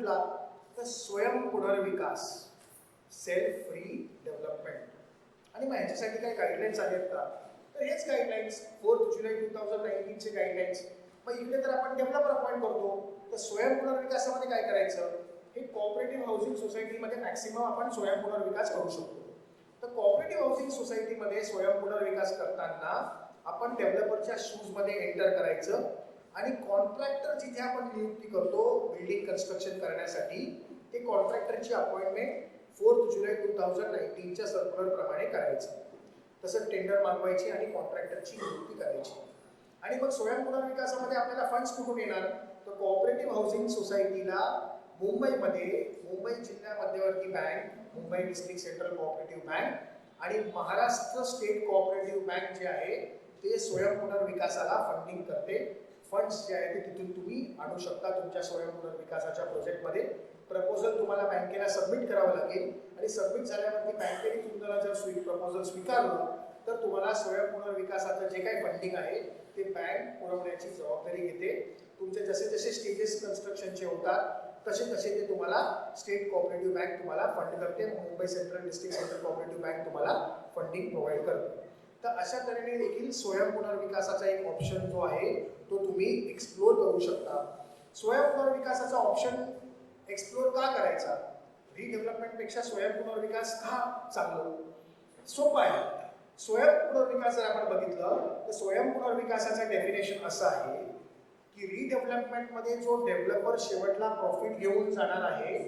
कुठला? तर स्वयं पुनर्विकास सेल्फ फ्री डेव्हलपमेंट आणि मग ह्याच्यासाठी काही गाईडलाईन्स आहेत का? तर हेच guidelines fourth July two thousand नाईन्टीनचे guidelines मग इकडे तर आपण डेव्हलपर अपॉइंट करतो. तर स्वयं पुनर्विकासामध्ये काय करायचं? हे कॉपरेटिव्ह हाऊसिंग सोसायटीमध्ये मॅक्सिमम आपण स्वयं पुनर्विकास करू शकतो. तर कॉपरेटिव्ह हाऊसिंग सोसायटीमध्ये स्वयं पुनर्विकास करताना आपण डेव्हलपरच्या शूजमध्ये एंटर करायचं. आणि कॉन्ट्रॅक्टर जिथे आपण नियुक्ती करतो बिल्डिंग कन्स्ट्रक्शन करण्यासाठी ते कॉन्ट्रॅक्टरची appointment fourth July two thousand नाईन्टीनच्या सर्क्युलरप्रमाणे करायचं. तसं टेंडर मागवायची आणि कॉन्ट्रॅक्टरची नियुक्ती करायची. आणि मग स्वयं पुनर्विकासामध्ये आपल्याला फंड्स कुठून येणार? तर कोऑपरेटिव्ह हाऊसिंग सोसायटीला मुंबईमध्ये मुंबई जिल्हा मध्यवर्ती bank Mumbai district central cooperative bank आणि महाराष्ट्र स्टेट कोऑपरेटिव्ह बँक जे आहे ते स्वयं पुनर्विकासाला फंडिंग करते. फंड्स जे आहे ते तिथून तुम्ही आणू शकता तुमच्या स्वयं पुनर्विकासाच्या प्रोजेक्टमध्ये प्रपोजल तुम्हाला बँकेला सबमिट करावं लागेल. आणि सबमिट झाल्यावरती बँकेने तुम्हाला जर स्वी प्रपोजल स्वीकारलं तर तुम्हाला स्वयं पुनर्विकासाचं जे काही फंडिंग आहे ते बँक पुरवण्याची जबाबदारी घेते. तुमचे जसे जसे स्टेजेस कन्स्ट्रक्शनचे होतात तसे तसे ते तुम्हाला स्टेट कॉपरेटिव्ह बँक तुम्हाला फंड करते. Mumbai central district central cooperative bank तुम्हाला फंडिंग प्रोव्हाइड करते. तर अशा तऱ्हेने देखील स्वयं पुनर्विकासाचा एक ऑप्शन जो आहे तो तुम्ही एक्सप्लोर करू शकता. स्वयं पुनर्विकासाचा ऑप्शन एक्सप्लोर का करायचा? रिडेव्हलपमेंटपेक्षा स्वयं पुनर्विकास का चांगलं? सोपं आहे. स्वयं पुनर्विकास जर आपण बघितलं तर स्वयं पुनर्विकासाचं डेफिनेशन असं आहे की रिडेव्हलपमेंटमध्ये जो डेव्हलपर शेवटला प्रॉफिट घेऊन जाणार आहे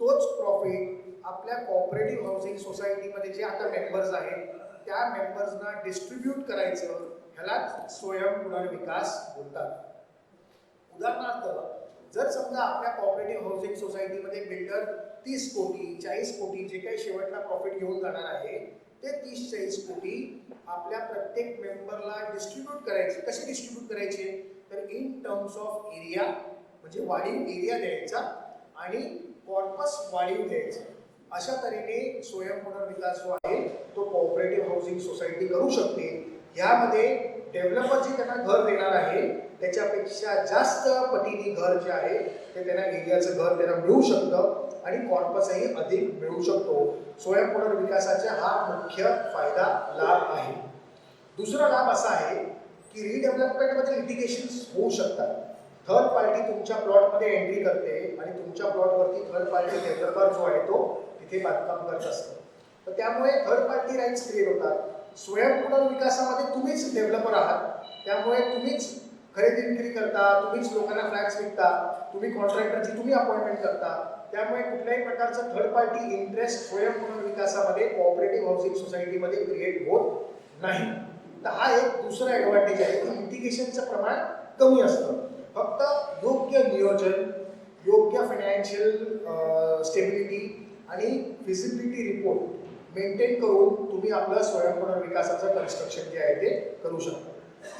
तोच प्रॉफिट आपल्या कॉपरेटिव्ह हाऊसिंग सोसायटीमध्ये जे आता मेंबर्स आहेत त्या मेंबर्सना डिस्ट्रीब्यूट करायचं ह्यालाच स्वयं पुनर्विकास बोलतात. उदाहरणार्थ जर समजा आपल्या कॉपरेटिव्ह हाऊसिंग सोसायटीमध्ये बिल्डर तीस कोटी चाळीस कोटी जे काही शेवटला प्रॉफिट घेऊन जाणार आहे ते तीस चाळीस कोटी आपल्या प्रत्येक मेंबरला डिस्ट्रीब्यूट करायचे. कसे डिस्ट्रीब्यूट करायचे? तर इन टर्म्स ऑफ एरिया म्हणजे वाढीव एरिया द्यायचा आणि कॉर्पस वाढीव द्यायचा. अशा तऱ्हेने स्वयं पुनर्विकास जो आहे तो हाऊसिंग सोसायटी करू शकते यामध्ये डेव्हलपर जे त्यांना घर देणार आहे त्याच्यापेक्षा जास्त पटीने घर जे आहे ते त्यांना एरियाचं घर त्यांना मिळू शकतं आणि कॉर्पसही अधिक मिळू शकतो. स्वयं पुनर्विकासाचा हा मुख्य फायदा लाभ आहे. दुसरा लाभ असा आहे की रिडेव्हलपमेंटमध्ये लिटिगेशन होऊ शकतात. थर्ड पार्टी तुमच्या प्लॉटमध्ये एंट्री करते आणि तुमच्या प्लॉटवरती थर्ड पार्टी डेव्हलपर जो आहे तो तिथे बांधकाम करत असतो. तर त्यामुळे थर्ड पार्टी राईट्स क्रिएट होतात. स्वयंपूर्ण विकासामध्ये तुम्हीच डेव्हलपर आहात. त्यामुळे तुम्हीच खरेदी विक्री करता तुम्हीच लोकांना फ्लॅट्स विकता तुम्ही कॉन्ट्रॅक्टरची तुम्ही अपॉइंटमेंट करता. त्यामुळे कुठल्याही प्रकारचं थर्ड पार्टी इंटरेस्ट स्वयंपूर्ण विकासामध्ये कॉपरेटिव्ह हाऊसिंग सोसायटीमध्ये क्रिएट होत नाही. तर हा एक दुसरा ॲडव्हान्टेज आहे. की लिटिगेशनचं प्रमाण कमी असतं. फक्त योग्य नियोजन योग्य फायनान्शियल स्टेबिलिटी आणि फिजिबिलिटी रिपोर्ट मेंटेन करून तुम्ही आपलं स्वयंपूर्ण विकासाचं कन्स्ट्रक्शन जे आहे ते करू शकता.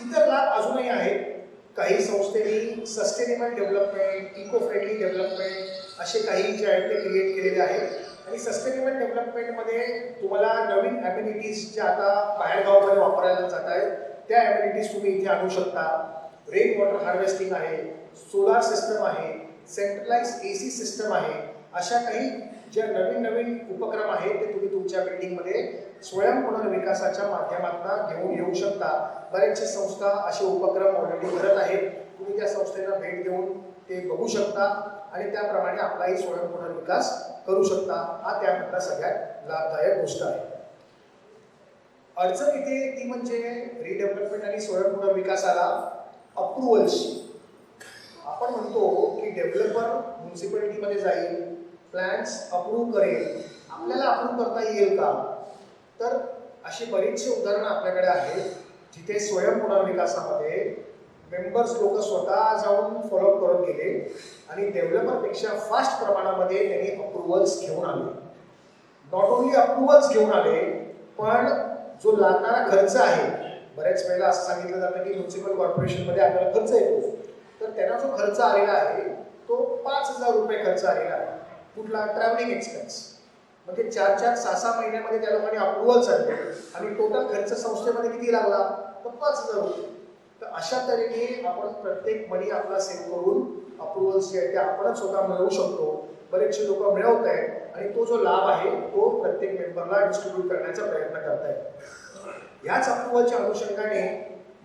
इतर लाभ अजूनही आहेत. काही संस्थेनी sustainable development eco friendly development असे काही जे आहेत ते क्रिएट केलेले आहेत. आणि सस्टेनेबल डेव्हलपमेंटमध्ये तुम्हाला नवीन ॲम्युनिटीज ज्या आता बाहेरगावामध्ये वापरायला जात आहेत त्या ॲम्युनिटीज तुम्ही इथे आणू शकता. रेन वॉटर हार्वेस्टिंग आहे सोलार सिस्टम आहे सेंट्रलाइज ए सी सिस्टम आहे. अशा काही ज्या नवीन नवीन उपक्रम आहेत ते तुम्ही तुमच्या बिल्डिंगमध्ये स्वयं पुनर्विकासाच्या माध्यमातून घेऊन येऊ शकता. बऱ्याचशा संस्था असे उपक्रम ऑलरेडी करत आहेत. तुम्ही त्या संस्थेला भेट देऊन ते बघू शकता आणि त्याप्रमाणे आपलाही स्वयं पुनर्विकास करू शकता. हा त्यामधला सगळ्यात लाभदायक गोष्ट आहे. अडचण इथे ती म्हणजे रिडेव्हलपमेंट आणि स्वयं पुनर्विकासाला अप्रुव्हल्सची आपण म्हणतो की डेव्हलपर म्युन्सिपॅलिटीमध्ये जाईल प्लॅन्स अप्रूव्ह करेल आपल्याला अप्रूव्ह करता येईल का? तर अशी बरीचशी उदाहरणं आपल्याकडे आहेत. जिथे स्वयं पुनर्विकासामध्ये मेंबर्स लोक स्वतः जाऊन फॉलोअप करून गेले आणि डेव्हलपरपेक्षा फास्ट प्रमाणामध्ये त्यांनी अप्रुव्हल्स घेऊन आले. नॉट ओन्ली अप्रुव्हल्स घेऊन आले पण जो लागणारा खर्च आहे बऱ्याच वेळेला असं सांगितलं जातं की म्युन्सिपल कॉर्पोरेशनमध्ये आपल्याला खर्च येतो. तर त्यांना जो खर्च आलेला आहे तो पाच हजार रुपये खर्च आलेला आहे. कुठला? ट्रॅव्हलिंग एक्सपेन्स म्हणजे चार चार सहा सहा महिन्यामध्ये त्या लोकांनी अप्रुव्हल आणले आणि टोटल खर्च संस्थेमध्ये किती लागला? तर पाच हजार रुपये. तर अशा तऱ्हेने आपण प्रत्येक मनी आपला सेव्ह करून अप्रुव्हल्स जे आहेत ते आपणच स्वतः मिळवू शकतो. बरेचसे लोक मिळवत आहेत आणि तो जो लाभ आहे तो प्रत्येक मेंबरला डिस्ट्रीब्यूट करण्याचा प्रयत्न करतायत याच अप्रुव्हलच्या अनुषंगाने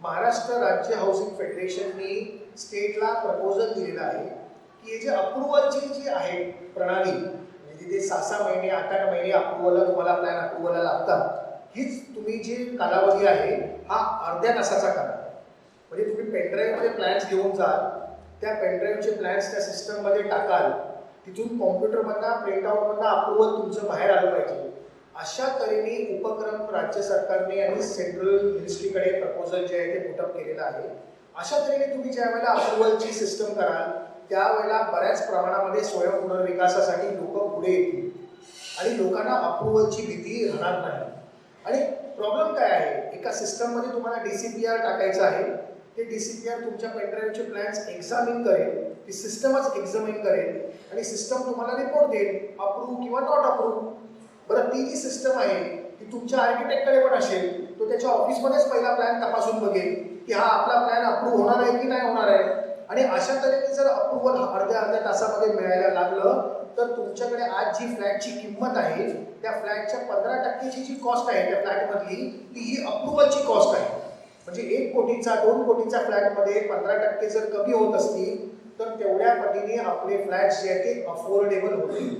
महाराष्ट्र राज्य हाऊसिंग फेडरेशननी स्टेटला प्रपोजल दिलेला आहे. की हे जे अप्रुव्हलची जी आहे प्रणाली म्हणजे तिथे सहा सहा महिने आठ आठ महिने अप्रुव्हलला तुम्हाला प्लॅन अप्रुव्हलला लागतात. हीच तुम्ही जी कालावधी आहे हा अर्ध्या तासाचा कालावधी म्हणजे तुम्ही पेनड्राईव्हमध्ये प्लॅन्स घेऊन जाल त्या पेनड्राईव्हचे प्लॅन्स त्या सिस्टममध्ये टाकाल तिथून कॉम्प्युटरमधनं प्रिंटआउटमधनं अप्रुव्हल तुमचं बाहेर आलं पाहिजे. अशा तऱ्हेने उपक्रम राज्य सरकारने आणि सेंट्रल मिनिस्ट्रीकडे प्रपोजल जे आहे ते पुटअप केलेलं आहे. अशा तऱ्हेने तुम्ही ज्या वेळेला अप्रुव्हलची सिस्टम कराल त्यावेळेला बऱ्याच प्रमाणामध्ये स्वयं पुनर्विकासासाठी लोक पुढे येतील. आणि लोकांना अप्रुव्हलची भीती राहणार नाही. आणि प्रॉब्लेम काय आहे? एका सिस्टममध्ये तुम्हाला डीसीपीआर टाकायचं आहे. ते डीसीपीआर तुमच्या पेनड्राईव्हचे प्लॅन्स एक्झामिन करेल. ती सिस्टमच एक्झामिन करेल. आणि सिस्टम तुम्हाला रिपोर्ट देईल. अप्रूव्ह किंवा नॉट अप्रूव्ह बरं ती जी सिस्टम आहे ती तुमच्या आर्किटेक्टकडे पण असेल. तो त्याच्या ऑफिसमध्येच पहिला प्लॅन तपासून बघेल. की हा आपला प्लॅन अप्रूव्ह होणार आहे की नाही होणार आहे? आणि अशा तऱ्हेने जर अप्रुव्हल अर्ध्या अर्ध्या तासामध्ये मिळायला लागलं तर तुमच्याकडे आज जी फ्लॅटची किंमत आहे त्या फ्लॅटच्या पंधरा टक्केची जी कॉस्ट आहे त्या फ्लॅटमधली ती ही अप्रुव्हलची कॉस्ट आहे. म्हणजे एक कोटीचा दोन कोटीचा फ्लॅटमध्ये पंधरा टक्के जर कमी होत असतील तर तेवढ्या पटीने आपले फ्लॅट जे आहेत ते अफोर्डेबल होतील.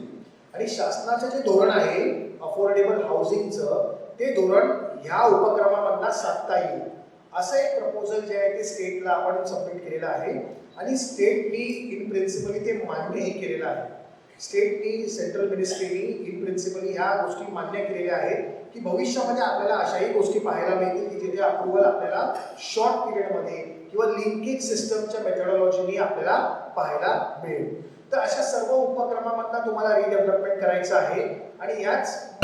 आणि शासनाचं जे धोरण आहे अफोर्डेबल हाऊसिंगचं ते धोरण ह्या उपक्रमामधला साधता येईल. असं एक प्रपोजल जे आहे ते स्टेटला आपण सबमिट केलेलं आहे. आणि स्टेटनी इन प्रिन्सिपली ते मान्यही केलेलं आहे. स्टेटनी सेंट्रल मिनिस्ट्रीनी इन प्रिन्सिपली ह्या गोष्टी मान्य केलेल्या आहेत की भविष्यामध्ये आपल्याला अशाही गोष्टी पाहायला मिळतील की जिथे अप्रुव्हल आपल्याला शॉर्ट पिरियडमध्ये किंवा लिंकेज सिस्टमच्या मेथडॉलॉजीनी आपल्याला पाहायला मिळेल. तर अशा सर्व उपक्रमामधून तुम्हाला रिडेव्हलपमेंट करायचं आहे. आणि याच